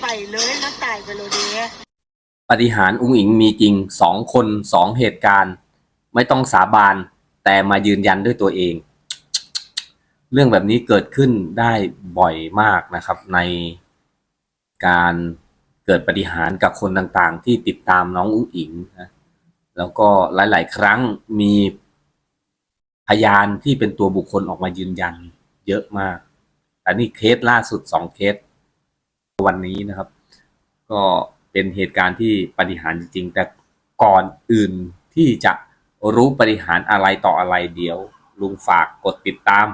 ไปเลยนะตายไปเลยเดียปฏิหารอุ้งอิงมีจริงสองคนสองเหตุการณ์ ไม่ต้องสาบานแต่มายืนยันด้วยตัวเอง เรื่องแบบนี้เกิดขึ้นได้บ่อยมากนะครับ ในการเกิดปฏิหารกับคนต่างๆ ที่ติดตามน้องอุ้งอิงนะแล้วก็หลาย ๆ ครั้งมีพยานที่เป็นตัวบุคคลออกมายืนยันเยอะมากแต่นี่เคสล่าสุดสองเคส วันนี้นะครับ ก็เป็นเหตุการณ์ที่ปฏิหารจริงๆ แต่ก่อนอื่นที่จะรู้ปฏิหารอะไรต่ออะไรเดี๋ยว ลุงฝากกดติดตาม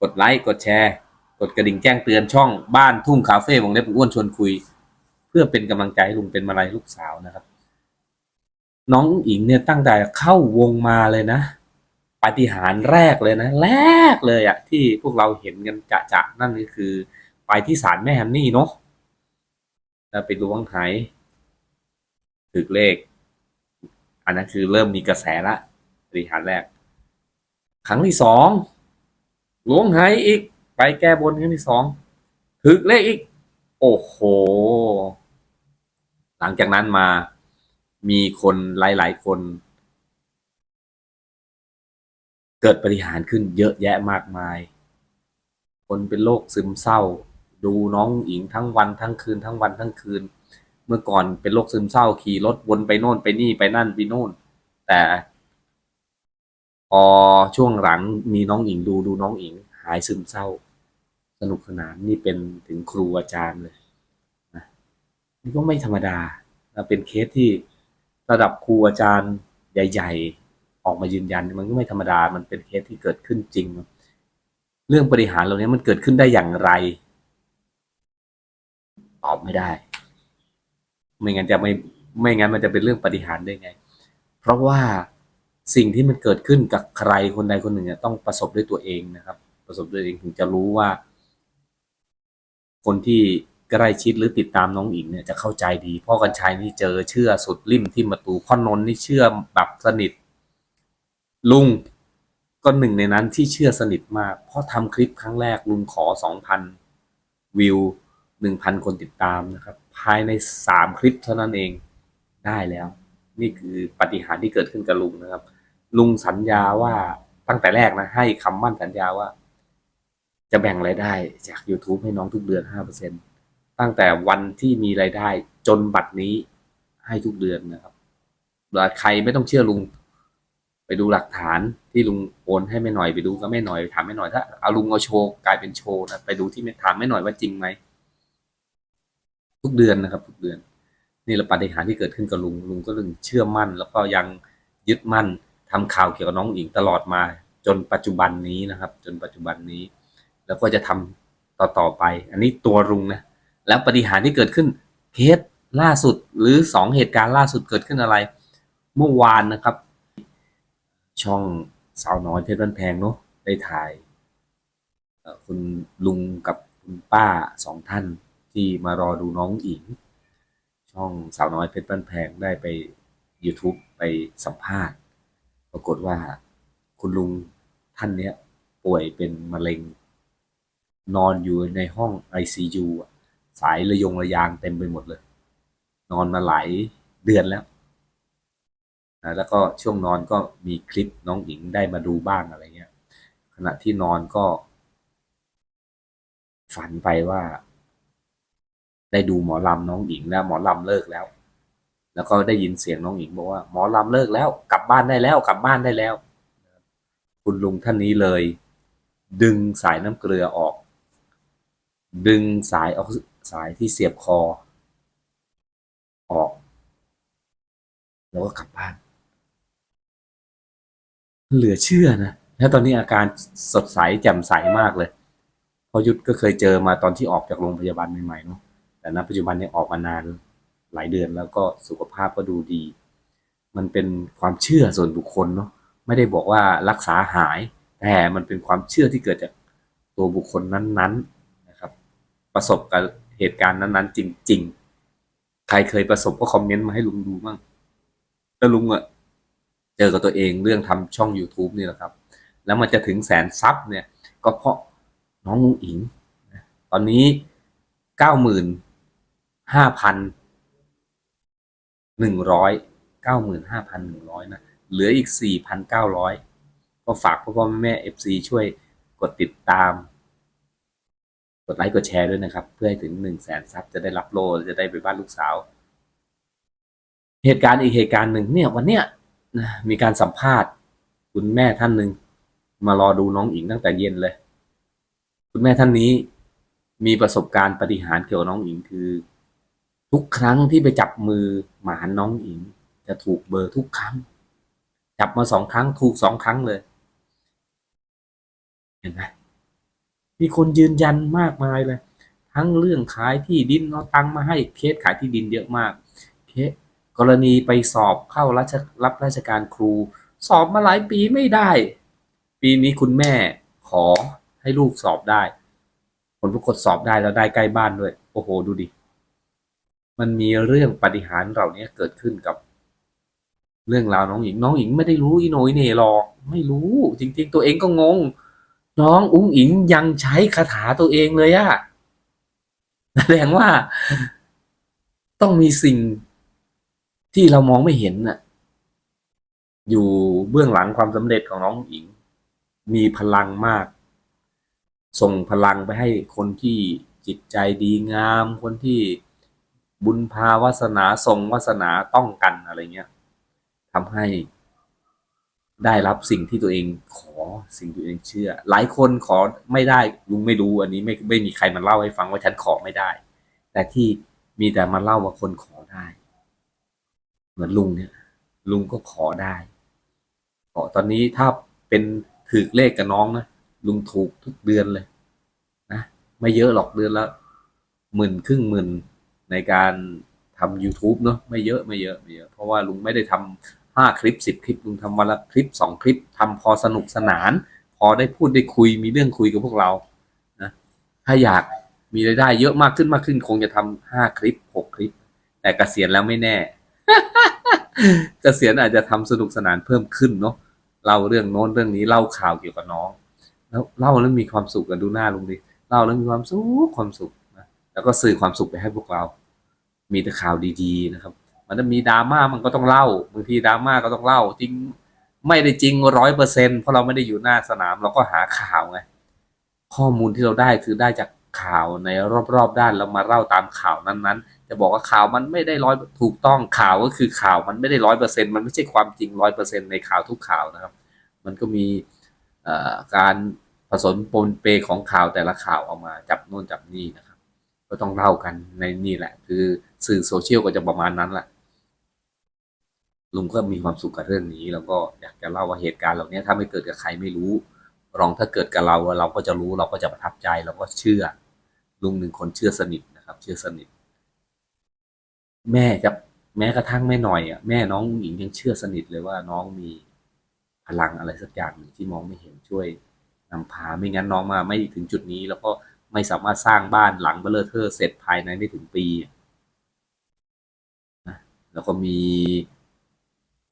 กดไลค์กดแชร์ กดกระดิ่งแจ้งเตือนช่องบ้านทุ่งคาเฟ่วงเล็บอ้วนชวนคุย เพื่อเป็นกำลังใจให้ลุงเป็นมาลัยลูกสาวนะครับ น้องอิงเนี่ยตั้งแต่เข้าวงมาเลยนะปฏิหารแรกเลยนะ แรกเลยอะที่พวกเราเห็นกันจะจะนั่นก็คือ ไปที่ศาลแม่ฮันนี่เนาะแล้วไปล้วงไหถึกเลข อันนั้นคือเริ่มมีกระแสละปฏิหารแรก ครั้งที่สองล้วงไหอีก ไปแก้บนครั้งที่สองถึกเลขอีก โอ้โห หลังจากนั้นมามีคนหลาย ๆ คน เกิดปฏิหารขึ้นเยอะแยะมากมาย คนเป็นโรคซึมเศร้า ดูน้องอิงทั้งวันทั้งคืนทั้งวันทั้งคืน เมื่อก่อนเป็นโรคซึมเศร้าขี่รถวนไปโน่นไปนี่ไปนั่นไปโน่น แต่พอช่วงหลังมีน้องอิงดูดูน้องอิง หายซึมเศร้า สนุกสนานนี่เป็นถึงครูอาจารย์เลยนะนี่ก็ไม่ธรรมดาเป็นเคสที่ระดับครูอาจารย์ใหญ่ๆ ออกมายืนยัน มันก็ไม่ธรรมดา มันเป็นเคสที่เกิดขึ้นจริง เรื่องบริหารเหล่านี้มันเกิดขึ้นได้อย่างไร ตอบไม่ได้ ไม่งั้นจะไม่ไม่งั้นมันจะเป็นเรื่องปฏิหารได้ไง เพราะว่าสิ่งที่มันเกิดขึ้นกับใครคนใดคนหนึ่งเนี่ยต้องประสบด้วยตัวเองนะครับ ประสบด้วยตัวเองถึงจะรู้ว่า คนที่ใกล้ชิดหรือติดตามน้องอิงเนี่ยจะเข้าใจดีพ่อกันชัยนี่เจอเชื่อสุดริมที่ประตูพ่อนนท์นี่เชื่อแบบสนิท ลุงก็หนึ่งในนั้นที่เชื่อสนิทมากเพราะทำคลิปครั้งแรกลุงขอสองพันวิว หนึ่งพันคนติดตามนะครับ ภายในสามคลิปเท่านั้นเองได้แล้ว นี่คือปฏิหารที่เกิดขึ้นกับลุงนะครับ ลุงสัญญาว่าตั้งแต่แรกนะให้คำมั่นสัญญาว่า จะแบ่งรายได้จาก YouTube ให้น้องทุกเดือน 5%ตั้งแต่วันที่มีรายได้จนบัตรนี้ให้ทุกเดือนนะครับแล้วใครไม่ต้องเชื่อลุง ไปดูหลักฐานที่ลุงโอนให้แม่หน่อยไปดูก็แม่หน่อยถามแม่หน่อยถ้าเอาลุงเอาโชว์กลายเป็นโชว์นะไปดูที่ถามแม่หน่อยว่าจริงไหม ทุกเดือนนะครับ ทุกเดือน นี่แหละปาฏิหารย์ที่เกิดขึ้นกับลุงลุงก็เลยเชื่อมั่น แล้วก็ยังยึดมั่นทำข่าวเกี่ยวกับน้องอิงตลอดมา จนปัจจุบันนี้นะครับ จนปัจจุบันนี้ แล้วก็จะทำต่อต่อไป อันนี้ตัวลุงนะแล้วปฏิหารย์ที่เกิดขึ้นเคสล่าสุดหรือสองเหตุการณ์ล่าสุดเกิดขึ้นอะไร เมื่อวานนะครับ ช่องสาวน้อยเพชรบ้านแพงเนาะได้ถ่ายคุณลุงกับคุณป้าสองท่าน ที่มารอดูน้องอิง ช่องสาวน้อยเพชรบ้านแพงได้ไป YouTube ไปสัมภาษณ์ ปรากฏว่าคุณลุงท่านเนี้ยป่วยเป็นมะเร็ง นอนอยู่ในห้อง ICU อะสายระยงระยางเต็มไปหมดเลย นอนมาหลายเดือนแล้วนะแล้วก็ช่วงนอนก็มีคลิปน้องหญิงได้มาดูบ้างอะไรเงี้ย ขณะที่นอนก็ ฝันไปว่า ได้ดูหมอลำน้องหญิงแล้วหมอลำเลิกแล้ว แล้วก็ได้ยินเสียงน้องหญิงบอกว่าหมอลำเลิกแล้ว กลับบ้านได้แล้วกลับบ้านได้แล้ว คุณลุงท่านนี้เลย ดึงสายน้ำเกลือออก ดึงสายออกสายที่เสียบคอ ออก แล้วก็กลับบ้าน เหลือเชื่อนะแล้วตอนนี้อาการสดใสแจ่มใสมากเลยพอยุทธก็เคยเจอมาตอนที่ออกจากโรงพยาบาลใหม่ๆเนาะ แต่ณปัจจุบันเนี่ยออกมานานหลายเดือนแล้วก็สุขภาพก็ดูดี มันเป็นความเชื่อส่วนบุคคลเนาะไม่ได้บอกว่ารักษาหาย แต่มันเป็นความเชื่อที่เกิดจากตัวบุคคลนั้นๆนะครับ ประสบกับเหตุการณ์นั้นๆ จริง ๆ ใครเคยประสบก็คอมเมนต์มาให้ลุงดูบ้างแล้วลุงอะเจอกับตัวเองเรื่องทำช่อง YouTube นี่แหละครับ แล้วมันจะถึงแสนซับเนี่ย ก็เพราะน้องมุงอิง ตอนนี้เก้าหมื่น ห้าพันหนึ่งร้อยเก้าหมื่นห้าพันหนึ่งร้อยนะ เหลืออีกสี่พันเก้าร้อยก็ฝากพ่อพ่อแม่แม่เอฟซีช่วยกดติดตาม กดไลค์กดแชร์ด้วยนะครับ เพื่อให้ถึงหนึ่งแสนซับจะได้รับโลจะได้ไปบ้านลูกสาว เหตุการณ์อีกเหตุการณ์หนึ่งเนี่ยวันเนี้ยนะมีการสัมภาษณ์ คุณแม่ท่านหนึ่งมารอดูน้องอิงตั้งแต่เย็นเลย คุณแม่ท่านนี้มีประสบการณ์ปฏิหารเกี่ยวกับน้องอิงคือ ทุกครั้งที่ไปจับมือหมานน้องอิง จะถูกเบอร์ทุกครั้ง จับมาสองครั้งถูกสองครั้งเลย เห็นไหมมีคนยืนยันมากมายเลย ทั้งเรื่องขายที่ดินเอาตังมาให้เคสขายที่ดินเยอะมาก เคสกรณีไปสอบเข้าราชรับราชการครู สอบมาหลายปีไม่ได้ ปีนี้คุณแม่ขอให้ลูกสอบได้ ผลปรากฏสอบได้แล้วได้ใกล้บ้านด้วย โอ้โห ดูดิ มันมีเรื่องปฏิหารเหล่านี้เกิดขึ้นกับ เรื่องราวน้องหญิง น้องหญิงไม่ได้รู้อีโนยเน่หรอก ไม่รู้ จริง ๆ ตัวเองก็งง น้องอุ้งอิงยังใช้คาถาตัวเองเลยอะแสดงว่าต้องมีสิ่งที่เรามองไม่เห็นน่ะ อยู่เบื้องหลังความสำเร็จของน้องหญิง มีพลังมาก ส่งพลังไปให้คนที่จิตใจดีงาม คนที่ บุญพาวาสนาทรงวาสนาต้องกันอะไรเงี้ยทำให้ได้รับสิ่งที่ตัวเองขอสิ่งที่ตัวเองเชื่อ หลายคนขอไม่ได้ลุงไม่รู้อันนี้ไม่ไม่มีใครมาเล่าให้ฟังว่าฉันขอไม่ได้ แต่ที่มีแต่มาเล่าว่าคนขอได้ เหมือนลุงเนี่ย ลุงก็ขอได้ขอตอนนี้ถ้าเป็นถือเลขกับน้องนะลุงถูกทุกเดือนเลย นะไม่เยอะหรอกเดือนละหมื่นครึ่งหมื่น ในการทำ YouTube เนอะไม่เยอะไม่เยอะไม่เยอะ เพราะว่าลุงไม่ได้ทำห้าคลิปสิบคลิปลุงทำวันละคลิปสองคลิปทำพอสนุกสนาน พอได้พูดได้คุยมีเรื่องคุยกับพวกเรานะถ้าอยากมีรายได้เยอะมากขึ้นมากขึ้น คงจะทำห้าคลิปหกคลิป แต่เกษียณแล้วไม่แน่เกษียณอาจจะทำสนุกสนานเพิ่มขึ้นเนาะเล่าเรื่องโน้นเรื่องนี้เล่าข่าวเกี่ยวกับน้อง แล้วเล่าแล้วมีความสุขกันดูหน้าลุงดิเล่าแล้วมีความสุขความสุข แล้วก็สื่อความสุขไปให้พวกเรา มีแต่ข่าวดีๆนะครับ มันจะมีดราม่ามันก็ต้องเล่าบางทีดราม่าก็ต้องเล่า จริงไม่ได้จริงร้อยเปอร์เซ็นเพราะเราไม่ได้อยู่หน้าสนาม เราก็หาข่าวไงข้อมูลที่เราได้คือได้จากข่าวในรอบๆด้านเรามาเล่าตามข่าวนั้นๆ จะบอกว่าข่าวมันไม่ได้ร้อยถูกต้องข่าวก็คือข่าวมันไม่ได้ร้อยเปอร์เซ็นมันไม่ใช่ความจริงร้อยเปอร์เซ็นในข่าวทุกข่าวนะครับ มันก็มีการผสมปนเปของข่าวแต่ละข่าวออกมาจับโน่นจับนี่นะครับ ก็ต้องเล่ากันในนี่แหละ คือสื่อโซเชียลก็จะประมาณนั้นแหละลุงก็มีความสุขกับเรื่องนี้ แล้วก็อยากจะเล่าว่าเหตุการณ์เหล่านี้ถ้าไม่เกิดกับใครไม่รู้ลองถ้าเกิดกับเราเราก็จะรู้เราก็จะประทับใจเราก็เชื่อ ลุงหนึ่งคนเชื่อสนิทนะครับ เชื่อสนิท แม่จะแม้กระทั่งแม่หน่อยอะแม่น้องหญิงยังเชื่อสนิทเลยว่าน้องมีพลังอะไรสักอย่างหนึ่งที่มองไม่เห็นช่วยนำพาไม่งั้นน้องมาไม่ถึงจุดนี้ แล้วก็ ไม่สามารถสร้างบ้านหลังเบลเลอร์เทอร์เสร็จภายในไม่ถึงปีนะแล้วก็มี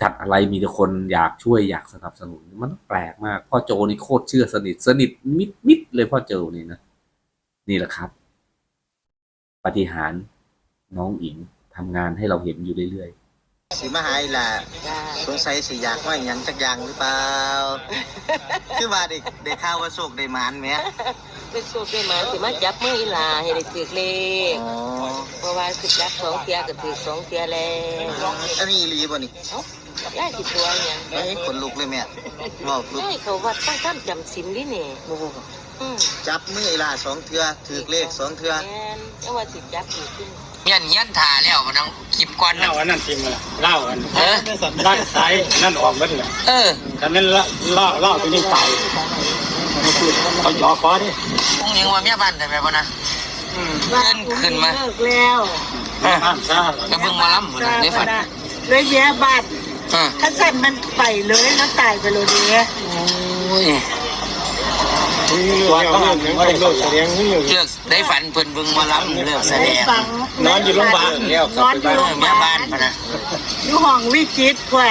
จัดอะไรมีแต่คนอยากช่วยอยากสนับสนุน มันแปลกมาก พ่อโจนี่โคตรเชื่อสนิท สนิทมิดมิดเลยพ่อโจนี่นะ นี่แหละครับ ปฏิหารน้องอิงทำงานให้เราเห็นอยู่เรื่อย สิมาหายล่ะ จ้าสงสัยสิอยากว่าอหย่างจักอย่างหรือเปล่า คือว่าเด็กเด็กข้าวว่าโศกได้หมานไหมเป็นสูบได้มาสิมาจับมืออีหลาให้ได้ถือเลขอ๋อเพราะว่าคือจับสองเทียก็ถือสองเทียแล้วอันนี้อีหลีบ่นี่ได้สิตัวอย่างเอ้ยขนลุกเลยแม่บอกลุกได้เขาวัดตั้งท่านจำสินดิเนี่ยอืมจับมือไอ้ล่าสองเทือถือเลขสองเทือ แม่นแล้วว่าสิจับอยู่ขึ้นเงี้ ยนเงี้ยนถ่าแล้วมันต้องคลิปก่อนนะเล่าอันนั้นทิมละเล่าอันเออด้านซ้ายนั่นออกหมดเลยเออแต่นั้นเล่าเล่าเล่าตัวนี้ตายเขาหยอกคอดิพรุ่งนี้ว่าเมียบ้านได้ไหมบ่นะขึ้นขึ้นมาเลิกแล้วเออห้ามซ่าแล้วเบิ่งหมาล้ำหมดเลยในฝันเลยแย่บัตรเออถ้าสั่นมันไปเลยแล้วตายไปเลยเดียโอ้ย ตัวเขาเรื่องได้เลิกเลี้ยงนี่อยู่เลือกได้ฝันเพิ่นเบิ่งมาล้ำเลือกแสดงนอนอยู่โรงพยาบาลแล้วนอนอยู่โรงพเมียาบาบาลนพะนะอยู่ห้องวิจิตรกว่า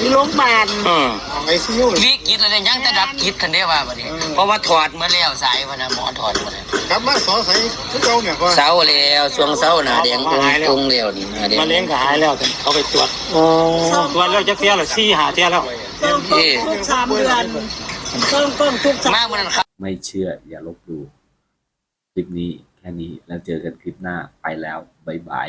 มีโรงพยาบาลเออไอซียูวิกฤตอะไรยังแต่ดับคิดกันได้ว่าบัดนี้ เพราะว่าถอดมาแล้วสายพะนะหมอถอดมาแล้วกลับมาสอใส่คือเก่าเนี่ยว่าเสาแล้วช่วงเสาหน้าแดงองค์องแล้วนี่หน้าแดง มะเร็งก็หายแล้วเขาไปตรวจตรวจแล้วจะเสียละสี่หาเสียแล้ว ต้องต้องทุกสามเดือน ต้องต้องทุกสามมากมันครับ ไม่เชื่ออย่าลบหลู่คลิปนี้แค่นี้แล้วเจอกันคลิปหน้าไปแล้ว บ๊ายบาย